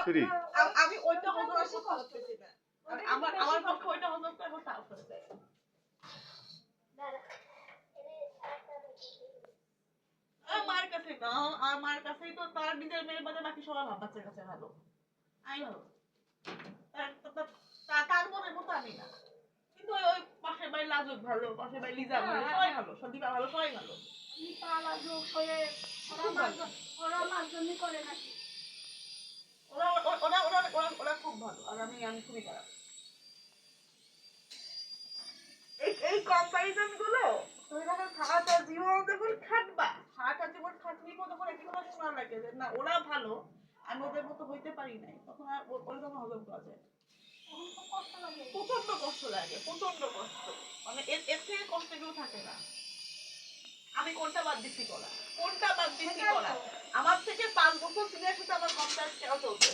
Free. আমি ওইটা হজম করতে পারতেছি না আমার আমার পক্ষে ওইটা হজম করা টাফ হয়ে যায় আমার কাছে না আমার কাছেই তো তার নিজের মেয়ের বাদে বাকি সবার বাচ্চার কাছে ভালো। আমি ভালো তার- মনের মতো আমি না। কিন্তু ওই পাশের বাড়ি লাজুক ভালো পাশের বাড়ি লিজা ভালো সবাই ভালো সন্দীপা ভালো সবাই ভালো। ভালো। ওরা ওরা ওরা ওরা খুব ভালো, আর আমি আমি খুবই খারাপ। এই এই কম্পারিজনগুলো তুমি জীবন খাটবা জীবন কথা শোনা লাগে যে, না, ওরা ভালো, আমি ওদের মতো হইতে পারি নাই। তখন আর হজম করা যায় প্রচণ্ড কষ্ট লাগে প্রচণ্ড কষ্ট। মানে এর এর থেকে কষ্ট কেউ থাকে না। আমি কোনটা বাদ দিচ্ছি করা কোনটা বাদ দিচ্ছি করা আমার থেকে পাঁচ বছর সিনিয়র সাথে আমার কন্ট্যাক্ট কেউ চলছে